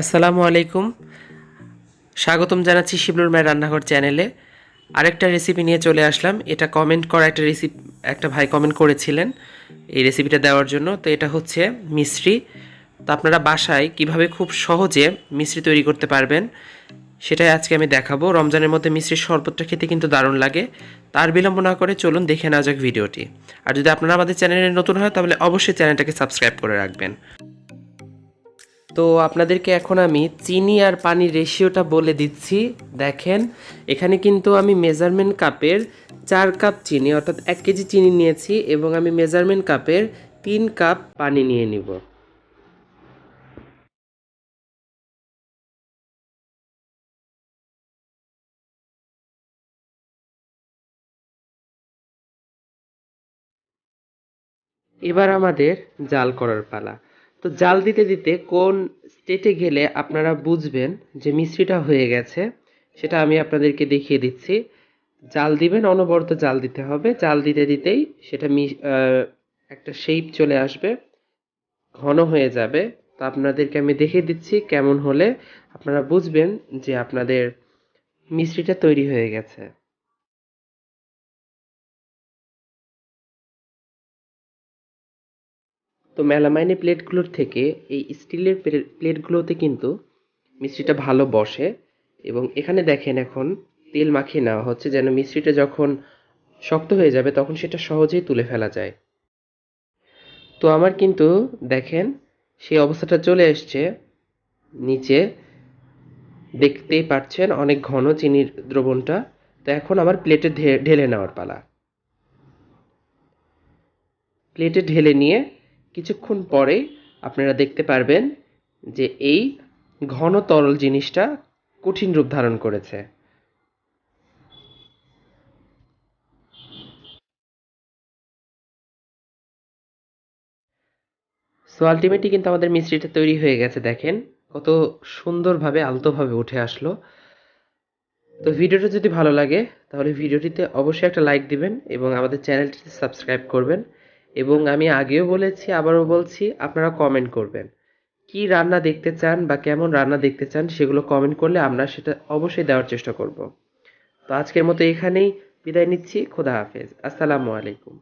আসসালামু আলাইকুম। স্বাগতম জানাচ্ছি শিবলুর মায়ের রান্নাঘর চ্যানেলে। আরেকটা রেসিপি নিয়ে চলে আসলাম। এটা কমেন্ট করা একটা রেসিপি একটা ভাই কমেন্ট করেছিলেন এই রেসিপিটা দেওয়ার জন্য। তো এটা হচ্ছে মিশ্রি। তো আপনারা বাসায় কীভাবে খুব সহজে মিশ্রি তৈরি করতে পারবেন সেটাই আজকে আমি দেখাবো। রমজানের মধ্যে মিশ্রির শরবতটা খেতে কিন্তু দারুণ লাগে। তার বিলম্ব না করে চলুন দেখে নেওয়া যাক ভিডিওটি। আর যদি আপনারা আমাদের চ্যানেলে নতুন হয় তাহলে অবশ্যই চ্যানেলটাকে সাবস্ক্রাইব করে রাখবেন। তো আপনাদেরকে এখন আমি চিনি আর পানির রেশিওটা বলে দিচ্ছি। দেখেন, এখানে কিন্তু আমি মেজারমেন্ট কাপের চার কাপ চিনি, অর্থাৎ এক কেজি চিনি নিয়েছি এবং আমি মেজারমেন্ট কাপের তিন কাপ পানি নিয়ে নিব। এবার আমাদের জাল করার পালা। তো জাল দিতে দিতে কোন স্টেটে গেলে আপনারা বুঝবেন যে মিশ্রিটা হয়ে গেছে, সেটা আমি আপনাদেরকে দেখিয়ে দিচ্ছি। জাল দিবেন, অনবরত জাল দিতে হবে। জাল দিতে দিতেই সেটা একটা শেপ চলে আসবে, ঘন হয়ে যাবে। তো আপনাদেরকে আমি দেখিয়ে দিচ্ছি কেমন হলে আপনারা বুঝবেন যে আপনাদের মিশ্রিটা তৈরি হয়ে গেছে। তো মেলামাইনের প্লেটগুলোর থেকে এই স্টিলের প্লে- প্লেটগুলোতে কিন্তু মিষ্টিটা ভালো বসে এবং এখানে দেখেন এখন তেল মাখিয়ে নেওয়া হচ্ছে যেন মিষ্টিটা যখন শক্ত হয়ে যাবে তখন সেটা সহজেই তুলে ফেলা যায়। তো আমার কিন্তু দেখেন সেই অবস্থাটা চলে এসছে নিচে। দেখতেই পাচ্ছেন অনেক ঘন চিনির দ্রবণটা। তো এখন আমার প্লেটে ঢেলে নেওয়ার পালা। প্লেটে ঢেলে নিয়ে কিছুক্ষণ পরে আপনারা দেখতে পারবেন যে এই ঘন তরল জিনিসটা কঠিন রূপ ধারণ করেছে। সো আলটিমেটলি কিন্তু আমাদের মিষ্টিটা তৈরি হয়ে গেছে, দেখেন কত সুন্দরভাবে, আলতোভাবে উঠে আসলো। তো ভিডিওটা যদি ভালো লাগে, তাহলে ভিডিওটিতে অবশ্যই একটা লাইক দিবেন এবং আমাদের চ্যানেলটিতে সাবস্ক্রাইব করবেন। এবং আমি আগেও বলেছি, আবারও বলছি, আপনারা কমেন্ট করবেন। কি রান্না দেখতে চান বা কেমন রান্না দেখতে চান সেগুলো কমেন্ট করলে আমরা সেটা অবশ্যই দেওয়ার চেষ্টা করব। তো আজকের মতো এখানেই বিদায় নিচ্ছি। খোদা হাফেজ। আসসালামু আলাইকুম।